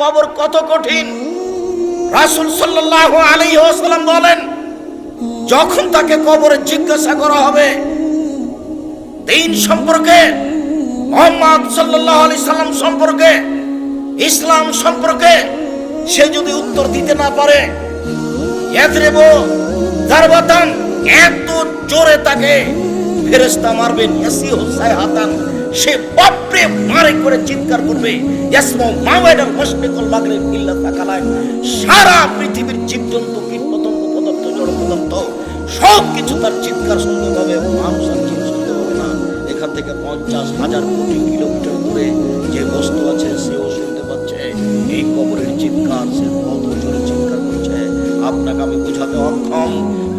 কবর কত কঠিন? রাসূল সাল্লাল্লাহু আলাইহি ওয়াসাল্লাম বলেন, যখন তাকে কবরে জিজ্ঞাসা করা হবে, দিন সম্পর্কে, মোহাম্মদ সাল্লাল্লাহু আলাইহি সাল্লাম সম্পর্কে, ইসলাম সম্পর্কে, সে যদি উত্তর দিতে না পারে এত জোরে তাকে ফেরেশতা মারবেন সাইহাতান। সে বাপরে মারে করে চিৎকার করবে। সারা পৃথিবীর জীবজন্তু কীট পদার্থ, জড় সব কিছু তার চিৎকার শুনতে পাবে মানুষ আর শুনতে পাবে না। এখান থেকে পঞ্চাশ হাজার কোটি কিলোমিটার দূরে যে বস্তু আছে, সেও শুনতে পাচ্ছে। এই কবরের চিৎকার, সে কত জোরে চিৎকার করছে। আপনাকে আমি বোঝাতে অক্ষম।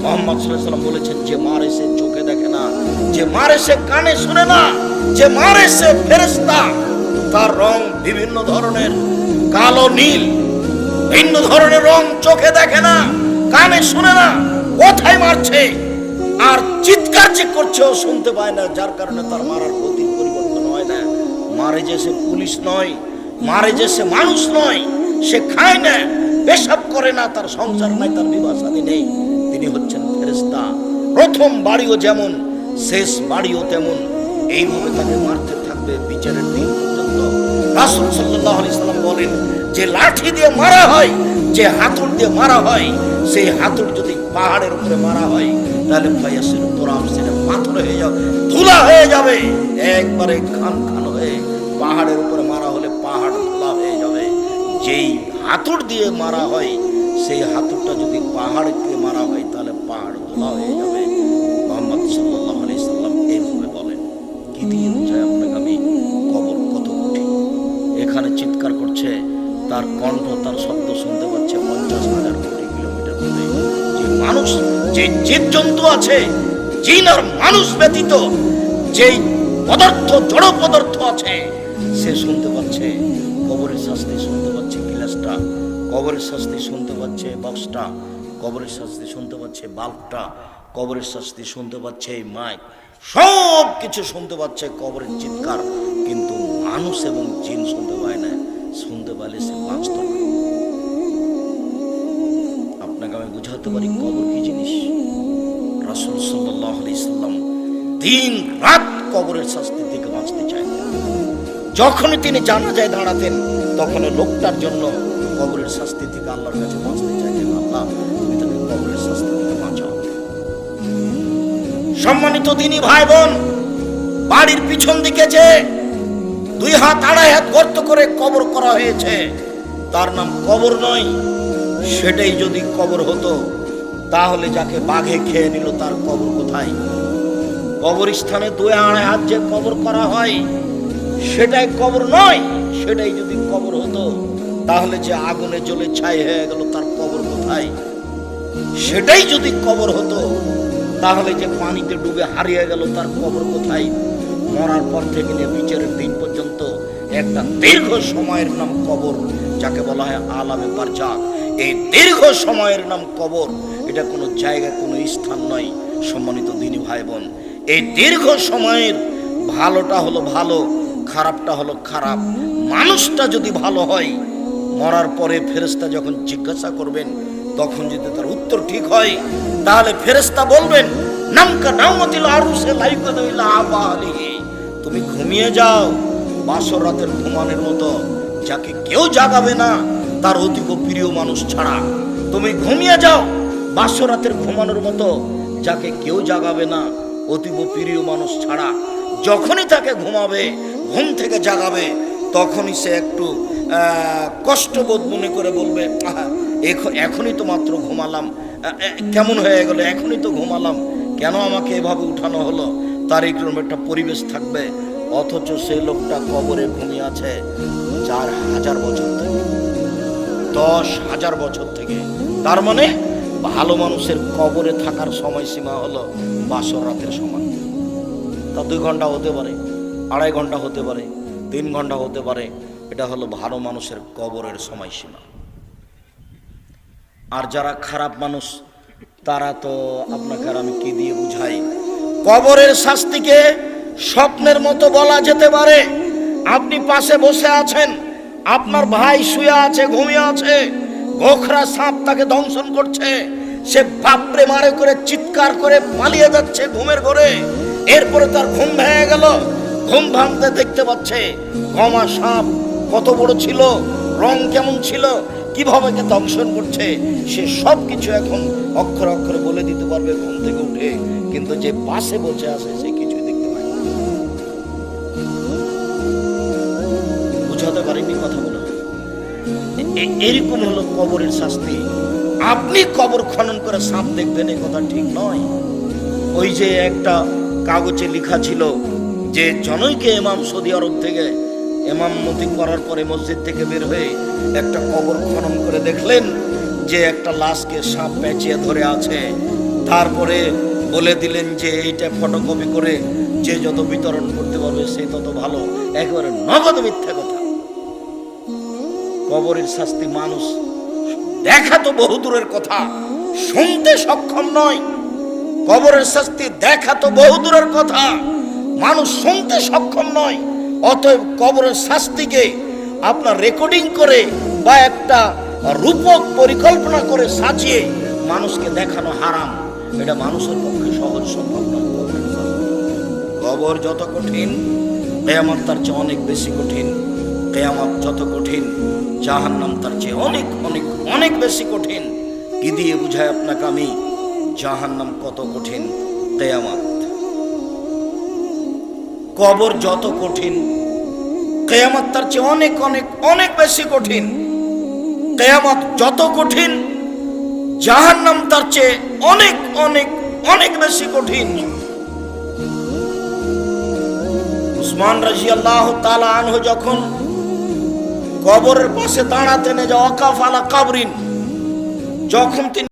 মোহাম্মদ সাল্লাম বলেছেন, যে মারে সে চোখে দেখে না, যে মারে সে কানে শুনে না। যে মারে সে ফেরেস্তা তার রং বিভিন্ন ধরনের, কালো, নীল, ভিন্ন ধরনের রং চোখে দেখে না, কানে শুনে না, কোথায় মারছে, আর চিৎকার যে করছে ও শুনতে পায় না, যার কারণে তার মারার গতির পরিবর্তন হয় না। মারে যে সে পুলিশ নয়, মারে যে সে মানুষ নয়, সে খায় না, পেশাব করে না, তার সংসার নাই, তার বিবাহ নেই। তিনি হচ্ছেন ফেরেস্তা প্রথম বাড়িও যেমন, শেষ বাড়িও তেমন। এইভাবে তাকে মারতে থাকবে বিচারের দিন পর্যন্ত। রাসুল সাল্লাহ আলি সাল্লাম বলেন, যে লাঠি দিয়ে মারা হয়, যে হাতুড় দিয়ে মারা হয়, সেই হাতুড় যদি পাহাড়ের উপরে মারা হয়, তাহলে ফাইয়াসের তোরাম সেটা পাথর হয়ে যাবে, ধুলা হয়ে যাবে, একবারে খান খান হয়ে পাহাড়ের উপরে মারা হলে পাহাড় ধুলা হয়ে যাবে। যেই হাতুড় দিয়ে মারা হয়, সেই হাতুড়টা যদি পাহাড়কে মারা হয়, তাহলে পাহাড় ধুলা হয়ে যাবে। মোহাম্মদ সাল্লাহ দিয়ে বোঝায় আপনাকে কবর কত এখানে চিৎকার করছে, তার কণ্ঠ, তার শব্দ শুনতে পাচ্ছে পঞ্চাশ হাজার কোটি কিলোমিটার দূরে। যে মানুষ, যে জীবজন্তু আছে, জিন আর মানুষ ব্যতীত, যেই পদার্থ, জড় পদার্থ আছে, সে শুনতে পাচ্ছে, কবরের শাস্তি শুনতে পাচ্ছে গিলাসটা, কবরের শাস্তি শুনতে পাচ্ছে বক্সটা, কবরের শাস্তি শুনতে পাচ্ছে বাল্বটা, কবরের শাস্তি শুনতে পাচ্ছে এই মাইক। সব কিছু শুনতে পাচ্ছে, কবরের চিৎকার। কিন্তু মানুষ এবং জিন শুনতে পায় না, শুনতে পারলে সে বাঁচত আপনাকে আমি বুঝাতে পারি কবর কি জিনিস? রাসুল সাল্লাহ সাল্লাম দিন রাত কবরের শাস্তি থেকে বাঁচতে চায় যখনই তিনি জানা যায় দাঁড়াতেন তখন লোকটার জন্য কবরের শাস্তি থেকে আল্লাহর কাছে বাঁচতে চাইতেন সম্মানিত দিনী ভাই বোন বাড়ির পিছন দিকে যে দুই হাত, আড়াই হাত গর্ত করে কবর করা হয়েছে, তার নাম কবর নয়, সেটাই যদি কবর হতো, তাহলে যাকে বাঘে খেয়ে নিল, তার কবর কোথায়? কবরস্থানে দুই আড়াই হাত যে কবর করা হয়, সেটাই কবর নয়, সেটাই যদি কবর হতো, তাহলে যে আগুনে জ্বলে ছাই হয়ে গেল, তার কবর কোথায়? সেটাই যদি কবর হতো তাহলে যে পানিতে ডুবে হারিয়ে গেল, তার কবর কোথায়? মরার পর থেকে নিয়ে বিচারের দিন পর্যন্ত একটা দীর্ঘ সময়ের নাম কবর, যাকে বলা হয় আলামে বারজাক। এই দীর্ঘ সময়ের নাম কবর, এটা কোনো জায়গা কোনো স্থান নয়, সম্মানিত দিনী ভাই বোন এই দীর্ঘ সময়ের ভালোটা হলো ভালো, খারাপটা হলো খারাপ। মানুষটা যদি ভালো হয়, মরার পরে ফেরেস্তা যখন জিজ্ঞাসা করবেন তখন যদি তার উত্তর ঠিক হয় তাহলে ফেরেস্তা বলবেন নামকা নামতিল আরুসে লাইকাদিল আবালিহি তুমি ঘুমিয়ে যাও বাসর রাতের ঘুমানোর মতো যাকে কেউ জাগাবে না তার অতীব প্রিয় মানুষ ছাড়া। তুমি ঘুমিয়ে যাও বাসর রাতের ঘুমানোর মতো যাকে কেউ জাগাবে না অতীব প্রিয় মানুষ ছাড়া। যখনই তাকে ঘুমাবে ঘুম থেকে জাগাবে তখনই সে একটু কষ্টবোধ মনে করে বলবে "আহা, এখ- এখনই তো মাত্র ঘুমালাম। কেমন হয়ে গেল? এখনই তো ঘুমালাম। কেন আমাকে এভাবে উঠানো হলো? তার এরকম একটা পরিবেশ থাকবে। অথচ সেই লোকটা কবরে ঘুমিয়ে আছে চার হাজার বছর থেকে। দশ হাজার বছর থেকে। তার মানে ভালো মানুষের কবরে থাকার সময়সীমা হলো বাসর রাতের সময় তা দুই ঘণ্টা হতে পারে, আড়াই ঘণ্টা হতে পারে, তিন ঘণ্টা হতে পারে। এটা হলো ভালো মানুষের কবরের সময়সীমা। আর যারা খারাপ মানুষ, তারা তো আপনাকে আর আমি কি দিয়ে বুঝাই? কবরের শাস্তিকে স্বপ্নের মতো বলা যেতে পারে। আপনি পাশে বসে আছেন, আপনার ভাই শুয়ে আছে, ঘুমিয়ে আছে, গোখরা সাপ তাকে দংশন করছে, সে বাপরে মারে করে, চিৎকার করে পালিয়ে যাচ্ছে ঘুমের ঘরে। এরপরে তার ঘুম ভেঙে গেল, ঘুম ভাঙতে দেখতে পাচ্ছে গমা সাপ কত বড় ছিল, রং কেমন ছিল কীভাবে কে দংশন করছে, সে সব কিছু এখন অক্ষর অক্ষরে বলে দিতে পারবে ঘুম থেকে উঠে। কিন্তু যে পাশে বসে আছে, সে কিছুই দেখতে পায়। বুঝাতে পারিনি কথা বলে এরকম হলো কবরের শাস্তি। আপনি কবর খনন করে সাপ দেখবেন এই কথা ঠিক নয়। ওই যে একটা কাগজে লেখা ছিল যে, জনৈকে ইমাম সৌদি আরব থেকে ইমাম মতি করার পরে মসজিদ থেকে বের হয়ে একটা কবর খনন করে দেখলেন যে একটা লাশকে সাপ পেঁচিয়ে ধরে আছে। তারপরে বলে দিলেন যে এইটা ফটোকপি করে যে যত বিতরণ করতে পারবে সে তত ভালো। একেবারে নগদ মিথ্যা কথা। কবরের শাস্তি মানুষ দেখা তো বহু দূরের কথা, শুনতে সক্ষম নয়। কবরের শাস্তি দেখা তো বহু দূরের কথা, মানুষ শুনতে সক্ষম নয়। অতএব কবরের শাস্তিকে আপনার রেকর্ডিং করে বা একটা রূপক পরিকল্পনা করে সাজিয়ে মানুষকে দেখানো হারাম। এটা মানুষের পক্ষে সহজ সম্ভব নয়। কবর যত কঠিন, কেয়ামত তার চেয়ে অনেক বেশি কঠিন। কেয়ামত যত কঠিন, জাহান্নাম তার চেয়ে অনেক অনেক অনেক বেশি কঠিন। কি দিয়ে বুঝায় আপনাকে আমি? জাহান্নাম কত কঠিন, কেয়ামত। কবর যত কঠিন, কেয়ামত তার চেয়ে অনেক অনেক অনেক বেশি কঠিন। কেয়ামত যত কঠিন, জাহান্নাম তার চেয়ে অনেক অনেক অনেক বেশি কঠিন। উসমান রাজি আল্লাহ তালা আনহু যখন কবরের পাশে দাঁড়াতেন যে অকাফ কাবরিন, যখন তিনি